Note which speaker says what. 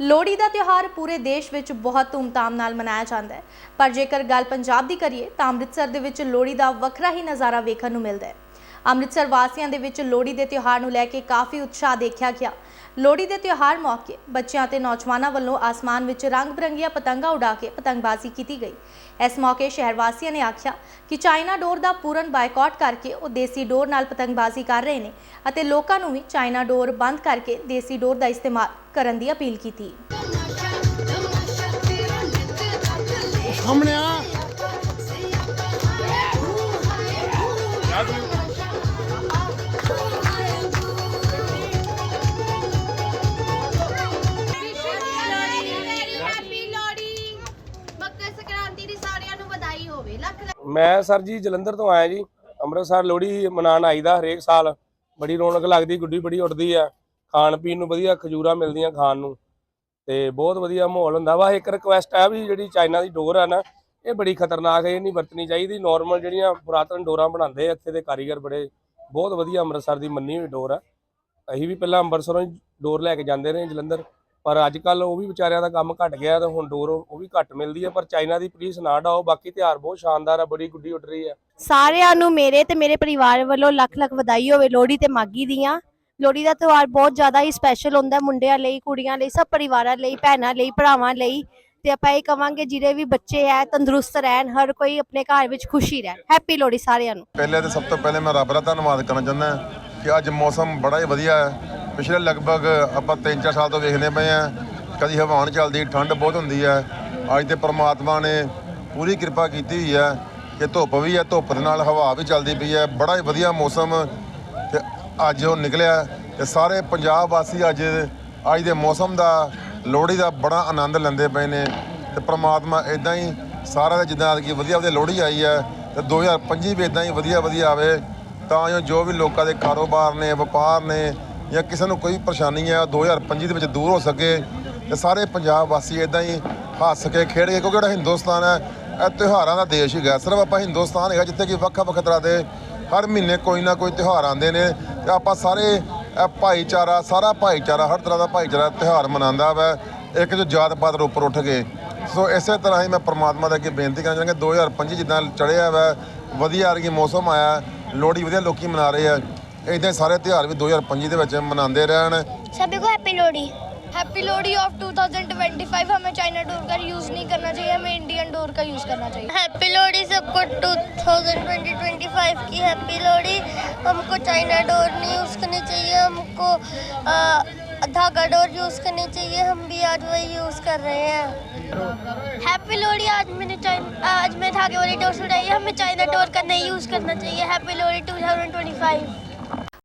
Speaker 1: ਲੋਹੜੀ ਦਾ ਤਿਉਹਾਰ ਪੂਰੇ ਦੇਸ਼ ਵਿੱਚ ਬਹੁਤ ਧੂਮਧਾਮ ਨਾਲ ਮਨਾਇਆ ਜਾਂਦਾ ਹੈ। ਪਰ ਜੇਕਰ ਗੱਲ ਪੰਜਾਬ ਦੀ ਕਰੀਏ ਤਾਂ ਅੰਮ੍ਰਿਤਸਰ ਦੇ ਵਿੱਚ ਲੋਹੜੀ ਦਾ ਵੱਖਰਾ ਹੀ ਨਜ਼ਾਰਾ ਵੇਖਣ ਨੂੰ ਮਿਲਦਾ ਹੈ। ਅੰਮ੍ਰਿਤਸਰ ਵਾਸੀਆਂ ਦੇ ਵਿੱਚ ਲੋਹੜੀ ਦੇ ਤਿਉਹਾਰ ਨੂੰ ਲੈ ਕੇ ਕਾਫੀ ਉਤਸ਼ਾਹ ਦੇਖਿਆ ਗਿਆ। ਲੋਹੜੀ ਦੇ ਤਿਉਹਾਰ ਮੌਕੇ ਬੱਚਿਆਂ ਤੇ ਨੌਜਵਾਨਾਂ ਵੱਲੋਂ ਆਸਮਾਨ ਵਿੱਚ ਰੰਗ ਬਰੰਗੀਆਂ ਪਤੰਗਾਂ ਉਡਾ ਕੇ ਪਤੰਗਬਾਜ਼ੀ ਕੀਤੀ ਗਈ। ਇਸ ਮੌਕੇ ਸ਼ਹਿਰ ਵਾਸੀਆਂ ਨੇ ਆਖਿਆ ਕਿ ਚਾਈਨਾ ਡੋਰ ਦਾ ਪੂਰਨ ਬਾਈਕਾਟ ਕਰਕੇ ਉਹ ਦੇਸੀ ਡੋਰ ਨਾਲ ਪਤੰਗਬਾਜ਼ੀ ਕਰ ਰਹੇ ਨੇ ਅਤੇ ਲੋਕਾਂ ਨੂੰ ਵੀ ਚਾਈਨਾ ਡੋਰ ਬੰਦ ਕਰਕੇ ਦੇਸੀ ਡੋਰ ਦਾ ਇਸਤੇਮਾਲ ਕਰਨ ਦੀ ਅਪੀਲ ਕੀਤੀ।
Speaker 2: ਸਾਹਮਣੇ ਆ।
Speaker 3: ਮੈਂ ਸਰ ਜੀ ਜਲੰਧਰ ਤੋਂ ਆਇਆ ਜੀ, ਅੰਮ੍ਰਿਤਸਰ ਲੋਹੜੀ ਮਨਾਉਣ ਆਈਦਾ ਹਰੇਕ ਸਾਲ। ਬੜੀ ਰੌਣਕ ਲੱਗਦੀ, ਗੁੱਡੀ ਬੜੀ ਉੱਡਦੀ ਆ। ਖਾਣ ਪੀਣ ਨੂੰ ਵਧੀਆ ਖਜੂਰਾ ਮਿਲਦੀਆਂ ਖਾਣ ਨੂੰ। ਤੇ ਬਹੁਤ ਵਧੀਆ ਮਾਹੌਲ ਹੁੰਦਾ। ਵਾ ਇੱਕ ਰਿਕੁਐਸਟ ਆ ਵੀ ਜਿਹੜੀ ਚਾਈਨਾ ਦੀ ਡੋਰ ਆ ਨਾ, ਇਹ ਬੜੀ ਖਤਰਨਾਕ ਹੈ, ਇਹ ਨਹੀਂ ਵਰਤਣੀ ਚਾਹੀਦੀ। ਨਾਰਮਲ ਜਿਹੜੀਆਂ ਪੁਰਾਤਨ ਡੋਰਾਂ ਬਣਾਉਂਦੇ ਆ, ਇੱਥੇ ਦੇ ਕਾਰੀਗਰ ਬੜੇ, ਬਹੁਤ ਵਧੀਆ ਅੰਮ੍ਰਿਤਸਰ ਦੀ ਮੰਨੀ ਹੋਈ ਡੋਰ ਆ। ਅਸੀਂ ਵੀ ਪਹਿਲਾਂ ਅੰਮ੍ਰਿਤਸਰੋਂ ਹੀ ਡੋਰ ਲੈ ਕੇ ਜਾਂਦੇ ਰਹੇ ਜਲੰਧਰ। ਪਰ ਅੱਜ ਕੱਲ ਉਹ ਵੀ ਵਿਚਾਰਿਆਂ ਦਾ ਕੰਮ ਘਟ ਗਿਆ ਤੇ ਹੁਣ ਡੋਰ ਉਹ ਵੀ ਘੱਟ ਮਿਲਦੀ ਹੈ ਪਰ ਚਾਈਨਾ ਦੀ ਪਲੀਜ਼ ਨਾ ਡਾਓ ਬਾਕੀ ਤਿਉਹਾਰ ਬਹੁਤ ਸ਼ਾਨਦਾਰ ਆ ਬੜੀ ਗੁੱਡੀ ਉੱਡ ਰਹੀ ਆ।
Speaker 4: ਸਾਰਿਆਂ ਨੂੰ ਮੇਰੇ ਤੇ ਮੇਰੇ ਪਰਿਵਾਰ ਵੱਲੋਂ ਲੱਖ ਲੱਖ ਵਧਾਈ ਹੋਵੇ ਲੋਹੜੀ ਤੇ ਮਾਗੀ ਦੀਆਂ। ਲੋਹੜੀ ਦਾ ਤਿਉਹਾਰ ਬਹੁਤ ਜ਼ਿਆਦਾ ਹੀ ਸਪੈਸ਼ਲ ਹੁੰਦਾ ਹੈ ਮੁੰਡਿਆਂ ਲਈ ਕੁੜੀਆਂ ਲਈ ਸਭ ਪਰਿਵਾਰਾਂ ਲਈ ਭੈਣਾਂ ਲਈ ਭਰਾਵਾਂ ਲਈ। ਤੇ ਆਪਾਂ ਇਹ ਕਵਾਂਗੇ ਜਿਹੜੇ ਵੀ ਬੱਚੇ ਹੈ ਤੰਦਰੁਸਤ ਰਹਿਣ ਹਰ ਕੋਈ ਆਪਣੇ ਘਰ ਵਿੱਚ ਖੁਸ਼ੀ ਰਹਿਣ। ਹੈਪੀ ਲੋਹੜੀ ਸਾਰਿਆਂ ਨੂੰ।
Speaker 2: ਪਹਿਲੇ ਤੇ ਸਭ ਤੋਂ ਪਹਿਲੇ ਮੈਂ ਰੱਬ ਦਾ ਧੰਨਵਾਦ ਕਰਨਾ ਚਾਹੁੰਦਾ ਕਿ ਅੱਜ ਮੌਸਮ ਬੜਾ ਹੀ ਵਧੀਆ ਹੈ। ਪਿਛਲੇ ਲਗਭਗ ਆਪਾਂ 3-4 ਸਾਲ ਤੋਂ ਵੇਖਦੇ ਪਏ ਆ ਕਦੀ ਹਵਾਨ ਚੱਲਦੀ, ਠੰਡ ਬਹੁਤ ਹੁੰਦੀ ਹੈ। ਅੱਜ ਤੇ ਪ੍ਰਮਾਤਮਾ ਨੇ ਪੂਰੀ ਕਿਰਪਾ ਕੀਤੀ ਹੋਈ ਹੈ ਕਿ ਧੁੱਪ ਵੀ ਹੈ, ਧੁੱਪ ਦੇ ਨਾਲ ਹਵਾ ਵੀ ਚੱਲਦੀ ਪਈ ਹੈ। ਬੜਾ ਹੀ ਵਧੀਆ ਮੌਸਮ ਤੇ ਅੱਜ ਉਹ ਨਿਕਲਿਆ ਤੇ ਸਾਰੇ ਪੰਜਾਬ ਵਾਸੀ ਅੱਜ ਅੱਜ ਦੇ ਮੌਸਮ ਦਾ, ਲੋਹੜੀ ਦਾ ਬੜਾ ਆਨੰਦ ਲੈਂਦੇ ਪਏ ਨੇ ਤੇ ਪ੍ਰਮਾਤਮਾ ਇਦਾਂ ਹੀ ਸਾਰਿਆਂ ਦੇ ਜਿੱਦਾਂ ਕਿ ਵਧੀਆ ਵਧੀਆ ਲੋਹੜੀ ਆਈ ਹੈ ਤੇ 2025 ਵੀ ਇਦਾਂ ਹੀ ਵਧੀਆ ਵਧੀਆ ਆਵੇ, ਤਾਂ ਜੋ ਜੋ ਵੀ ਲੋਕਾਂ ਦੇ ਕਾਰੋਬਾਰ ਨੇ, ਵਪਾਰ ਨੇ ਜਾਂ ਕਿਸੇ ਨੂੰ ਕੋਈ ਪਰੇਸ਼ਾਨੀ ਹੈ ਉਹ 2025 ਦੇ ਵਿੱਚ ਦੂਰ ਹੋ ਸਕੇ ਤੇ ਸਾਰੇ ਪੰਜਾਬ ਵਾਸੀ ਇਦਾਂ ਹੀ ਹੱਸ ਕੇ ਖੇਡ ਕੇ, ਕਿਉਂਕਿ ਜਿਹੜਾ ਹਿੰਦੁਸਤਾਨ ਹੈ, ਇਹ ਤਿਉਹਾਰਾਂ ਦਾ ਦੇਸ਼ ਹੈਗਾ। ਸਿਰਫ ਆਪਾਂ ਹਿੰਦੁਸਤਾਨ ਹੈਗਾ, ਜਿੱਥੇ ਕਿ ਵੱਖ ਵੱਖ ਤਰ੍ਹਾਂ ਦੇ ਹਰ ਮਹੀਨੇ ਕੋਈ ਨਾ ਕੋਈ ਤਿਉਹਾਰ ਆਉਂਦੇ ਨੇ ਤੇ ਆਪਾਂ ਸਾਰੇ ਭਾਈਚਾਰਾ, ਸਾਰਾ ਭਾਈਚਾਰਾ, ਹਰ ਤਰ੍ਹਾਂ ਦਾ ਭਾਈਚਾਰਾ ਤਿਉਹਾਰ ਮਨਾਉਂਦਾ ਵਾ, ਇੱਕ ਜੋ ਜਾਤ ਪਾਤ ਉੱਪਰ ਉੱਠ ਕੇ। ਸੋ ਇਸੇ ਤਰ੍ਹਾਂ ਹੀ ਮੈਂ ਪ੍ਰਮਾਤਮਾ ਦੇ ਅੱਗੇ ਬੇਨਤੀ ਕਰਨਾ ਚਾਹਾਂਗਾ 2025 ਜਿੱਦਾਂ ਚੜ੍ਹਿਆ ਵਾ, ਵਧੀਆ ਆ ਵਰਗੀ ਮੌਸਮ ਆਇਆ, ਲੋਹੜੀ ਵਧੀਆ ਲੋਕੀ ਮਨਾ ਰਹੇ ਆ। ਇਦਾਂ ਸਾਰੇ ਤਿਉਹਾਰ ਵੀ 2025 ਦੇ ਵਿੱਚ ਮਨਾਉਂਦੇ ਰਹਿਣ
Speaker 5: सभी को happy Lohri
Speaker 6: happy Lohri of 2025 हमें चाइना डोर का यूज नहीं करना चाहिए हमें इंडियन डोर का यूज करना चाहिए
Speaker 5: हैप्पी लोहड़ी सबको 2025 की हैप्पी लोहड़ी हमको चाइना डोर नहीं यूज़ करनी चाहिए हमको अ, धागा डोर यूज़ करनी चाहिए हम भी आज वही यूज़ कर रहे हैं हैप्पी लोहड़ी आज मैंने चाइना आज मैं धागे वाली डोर उड़ाई है हमें चाइना डोर का नहीं यूज़ करना चाहिए हैप्पी लोहड़ी 2025